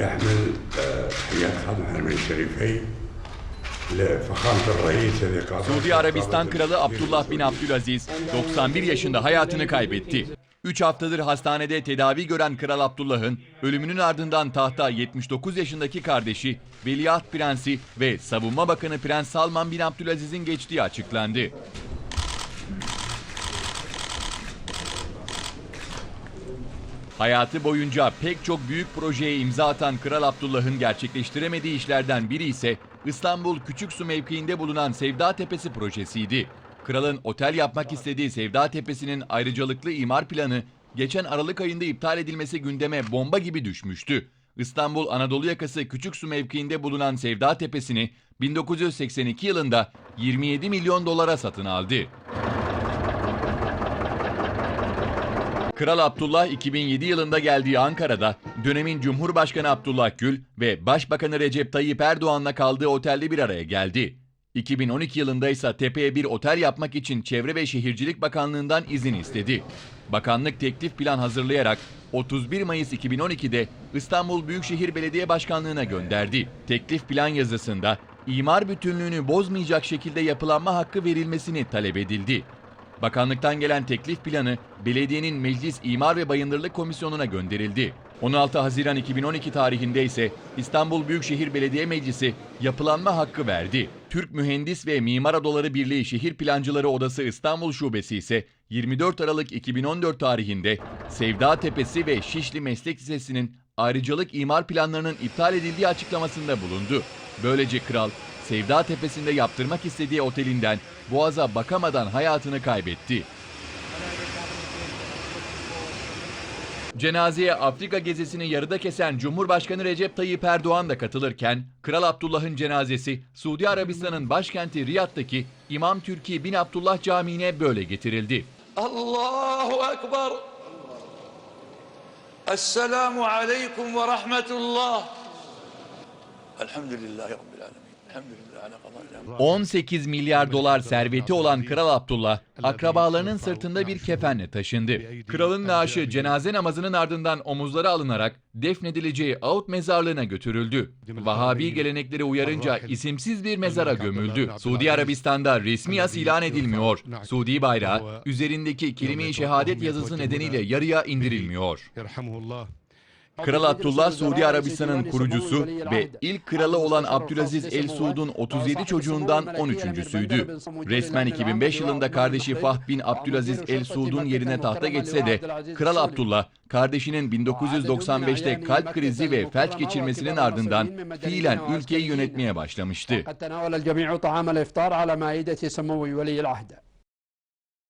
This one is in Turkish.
يحمل آه، تحيات خادم الحرمين الشريفين لفخامة الرئيس الذي قام Suudi Arabistan Kralı Abdullah bin Abdülaziz 91 yaşında hayatını kaybetti. 3 haftadır hastanede tedavi gören Kral Abdullah'ın ölümünün ardından tahta 79 yaşındaki kardeşi Veliaht Prensi ve Savunma Bakanı Prens Salman bin Abdülaziz'in geçtiği açıklandı. Hayatı boyunca pek çok büyük projeye imza atan Kral Abdullah'ın gerçekleştiremediği işlerden biri ise İstanbul Küçüksu mevkiinde bulunan Sevda Tepesi projesiydi. Kralın otel yapmak istediği Sevda Tepesi'nin ayrıcalıklı imar planı geçen Aralık ayında iptal edilmesi gündeme bomba gibi düşmüştü. İstanbul Anadolu yakası Küçüksu mevkiinde bulunan Sevda Tepesi'ni 1982 yılında 27 milyon dolara satın aldı. Kral Abdullah 2007 yılında geldiği Ankara'da dönemin Cumhurbaşkanı Abdullah Gül ve Başbakanı Recep Tayyip Erdoğan'la kaldığı otelde bir araya geldi. 2012 yılında ise tepeye bir otel yapmak için Çevre ve Şehircilik Bakanlığı'ndan izin istedi. Bakanlık teklif plan hazırlayarak 31 Mayıs 2012'de İstanbul Büyükşehir Belediye Başkanlığı'na gönderdi. Teklif plan yazısında imar bütünlüğünü bozmayacak şekilde yapılanma hakkı verilmesini talep edildi. Bakanlıktan gelen teklif planı belediyenin Meclis İmar ve Bayındırlık Komisyonu'na gönderildi. 16 Haziran 2012 tarihinde ise İstanbul Büyükşehir Belediye Meclisi yapılanma hakkı verdi. Türk Mühendis ve Mimar Odaları Birliği Şehir Plancıları Odası İstanbul Şubesi ise 24 Aralık 2014 tarihinde Sevda Tepesi ve Şişli Meslek Lisesi'nin ayrıcalık imar planlarının iptal edildiği açıklamasında bulundu. Böylece kral Sevda Tepesi'nde yaptırmak istediği otelinden boğaza bakamadan hayatını kaybetti. Cenazeye Afrika gezisini yarıda kesen Cumhurbaşkanı Recep Tayyip Erdoğan da katılırken Kral Abdullah'ın cenazesi Suudi Arabistan'ın başkenti Riyad'daki İmam Türkiye Bin Abdullah Camii'ne böyle getirildi. Allahu Ekber Esselamu Aleyküm ve Rahmetullah Elhamdülillahi Rabbil Alemin 18 milyar dolar serveti olan Kral Abdullah, akrabalarının sırtında bir kefenle taşındı. Kralın naaşı cenaze namazının ardından omuzlara alınarak defnedileceği Ağut mezarlığına götürüldü. Vahabi gelenekleri uyarınca isimsiz bir mezara gömüldü. Suudi Arabistan'da resmi yas ilan edilmiyor. Suudi bayrağı üzerindeki kelime-i şehadet yazısı nedeniyle yarıya indirilmiyor. Kral Abdullah Suudi Arabistan'ın kurucusu ve ilk kralı olan Abdülaziz El Suud'un 37 çocuğundan 13.süydü. Resmen 2005 yılında kardeşi Fahd bin Abdülaziz El Suud'un yerine tahta geçse de Kral Abdullah kardeşinin 1995'te kalp krizi ve felç geçirmesinin ardından fiilen ülkeyi yönetmeye başlamıştı.